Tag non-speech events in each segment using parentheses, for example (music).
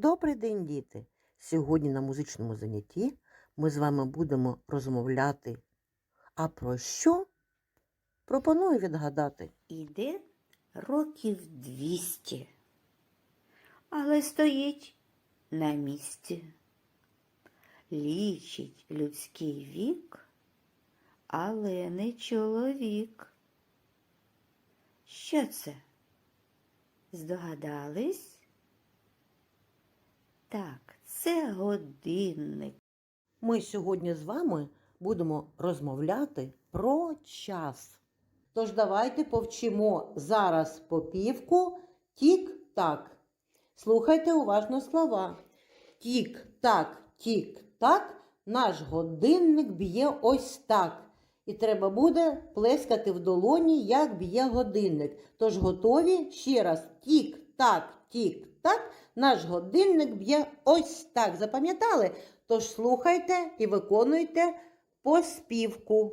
Добрий день, діти! Сьогодні на музичному занятті ми з вами будемо розмовляти. А про що? Пропоную відгадати. Іде років двісті, але стоїть на місці. Лічить людський вік, але не чоловік. Що це? Здогадались? Так, це годинник. Ми сьогодні з вами будемо розмовляти про час. Тож давайте повчимо зараз попівку тік-так. Слухайте уважно слова. Тік-так, тік-так, наш годинник б'є ось так. І треба буде плескати в долоні, як б'є годинник. Тож готові ще раз. Тік-так, тік-так, наш годинник б'є ось так. Запам'ятали? Тож слухайте і виконуйте поспівку.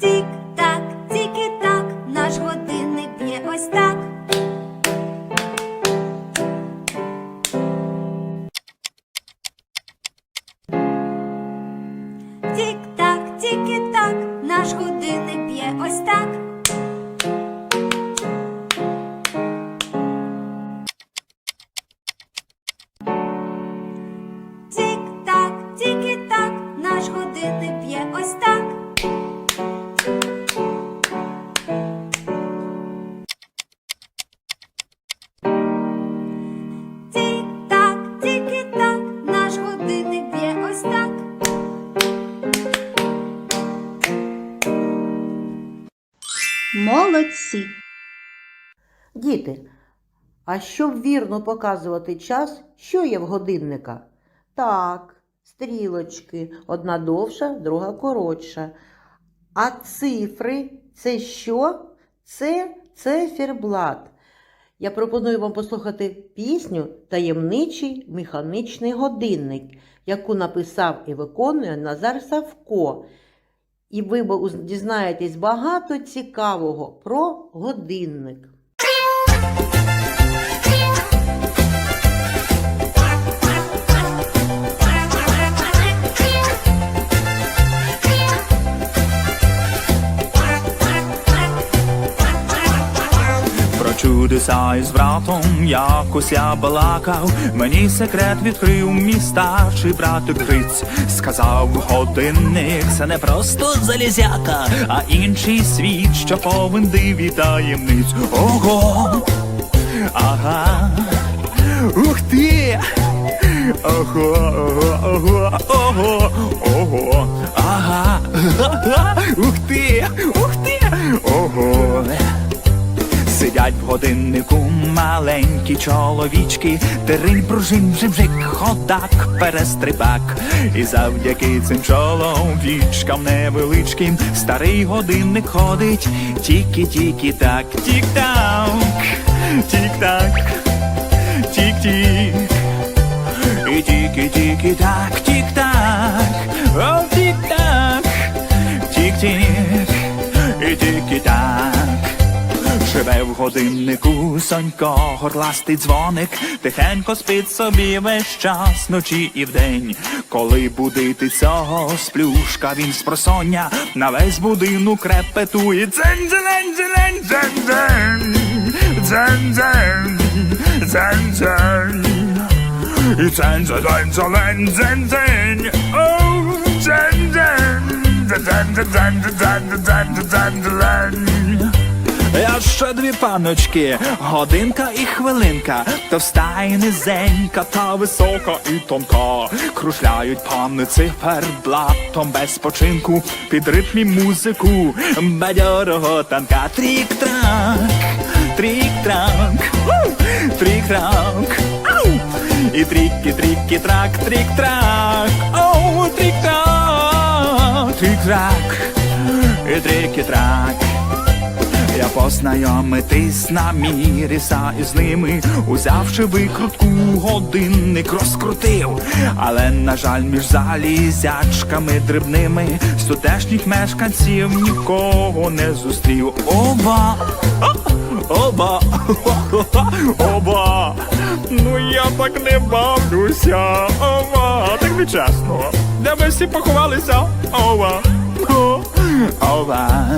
Тік-так, тільки-так, наш годинник б'є ось так. Тік-так, тільки-так, наш годинник б'є ось так. Діти, а щоб вірно показувати час, що є в годинника? Так, стрілочки, одна довша, друга коротша. А цифри це що? Це циферблат. Я пропоную вам послухати пісню Таємничий механічний годинник, яку написав і виконує Назар Савко. І ви дізнаєтесь багато цікавого про годинник. Thank you. Чудеса із братом якось я балакав, мені секрет відкрив мій старший братик Гриць. Сказав годинник, це не просто залізяка, а інший світ, що повен див таємниць. Ого! Ага! Ух ти! Ого, ого, ого, ого, ага, (laughs) ух ти, Сидять в годиннику маленькі чоловічки, Теринь пружин жим-жик, ходак, перестрибак. І завдяки цим чоловічкам невеличким старий годинник ходить, тільки-тільки так, тік-так, тік-так, тік-тік. І тільки-тільки так, тік-так, о, тік-так, тік-тік, і тільки так. Живе в годиннику сонько, горластий дзвоник, тихенько спить собі весь час, ночі і вдень. Коли будити цього сплюшка, він з просоння на весь будинок репетує дзень дзень дзень дзень дзень дзень дзень дзень дзень і дзень дзень дзень дзень дзень оу дзень дзень дзень дзень дзень дзень дзень дзень я ще дві паночки, годинка і хвилинка, товста і низенька, та висока і тонка. Кружляють пани циферблатом без спочинку, під ритмі музику, бадьорого танка. У, трік-трак, ау! і тріки, тріки, трак, трік-трак, оу, трік-трак, трік-трак, і тріки-трак. Я познайомитись намірівся із ними, узявши викрутку, годинник розкрутив. Але, на жаль, між залізячками дрібними з тутешніх мешканців нікого не зустрів. Оба! Оба! Оба! Ну я так не бавлюся. Ова! Так нечесно. Де ми всі поховалися? Ова! Ова!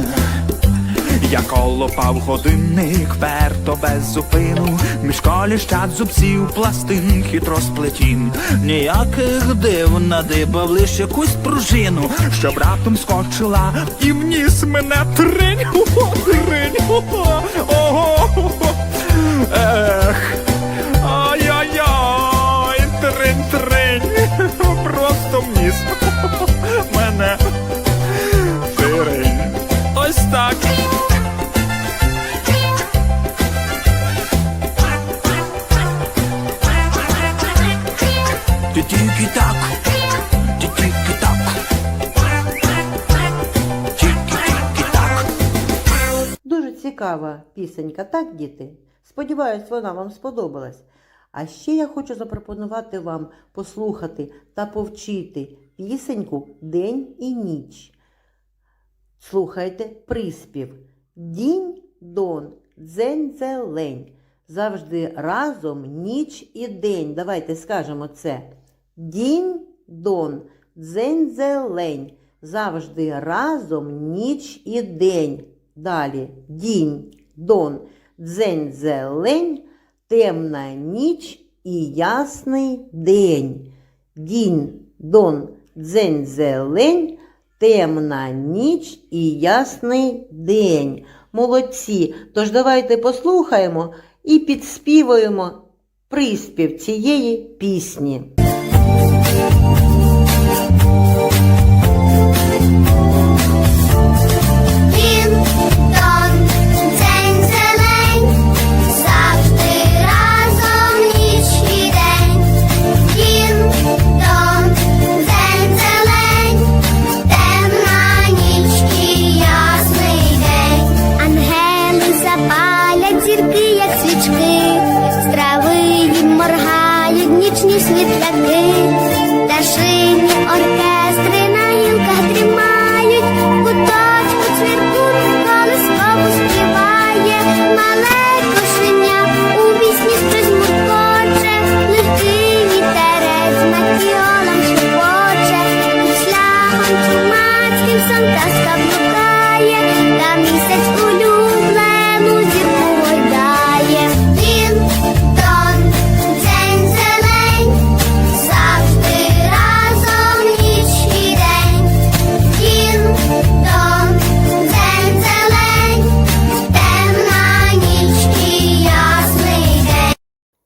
Я колопав годинник, перто без зупину, між коліщат зубців пластин хитро сплетін. Ніяких див надибав лиш якусь пружину, щоб раптом скочила і вніс мене тринь, О, тринь, О, ого, ех, ай-яй-яй, тринь, цікава пісенька, так, діти? Сподіваюсь, вона вам сподобалась. А ще я хочу запропонувати вам послухати та повчити пісеньку День і ніч. Слухайте приспів. Дінь дон, дзень зелень. Завжди разом ніч і день. Давайте скажемо це. Дінь дон, дзень зелень. Завжди разом ніч і день. Далі дінь, дон, дзень зелень, темна ніч і ясний день. Дінь, дон, дзень зелень, темна ніч і ясний день. Молодці. Тож давайте послухаємо і підспівуємо приспів цієї пісні. Сон казка блукає, та місяць зірку гойдає. Він дон, дзень зелень, завжди разом ніч день. Він дон, дзень зелень, темна ніч і ясний день.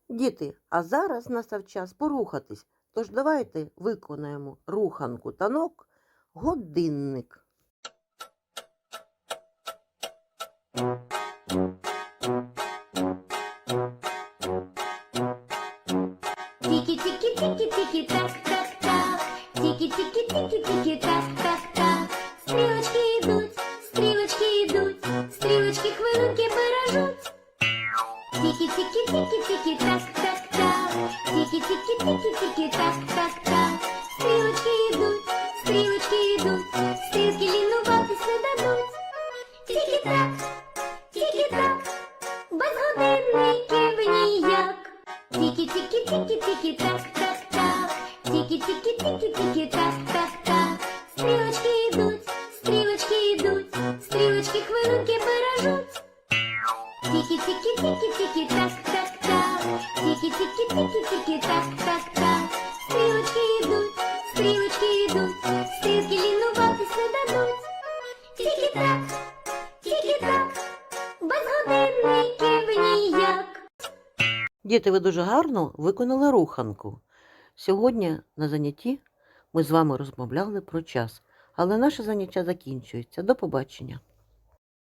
Діти, а зараз настав час порухатись. Тож давайте виконаємо руханку танок годинник. Тики-тики-тики-тики, так-так-так. Тики-тики-тики-тики, так-так-так. Стрілочки йдуть, стрілочки йдуть, стрілочки хвилинки бережуть. Тики-тики-тики-тики, так-так-так. Тики-тики-тики-тики, так-так-так. Стрілочки Стрілочки йдуть, стрілочки йдуть, стрілочки хвилинки бережуть. Тики-тики-тики-тики, так-так-так. Тики-тики-тики-тики, так-так-так. Стрілочки йдуть, стрілочки йдуть, стрілки не дадуть. Тики-так, тики-так, без годинників ніяк. Діти, ви дуже гарно виконали руханку. Сьогодні на занятті ми з вами розмовляли про час, але наше заняття закінчується. До побачення.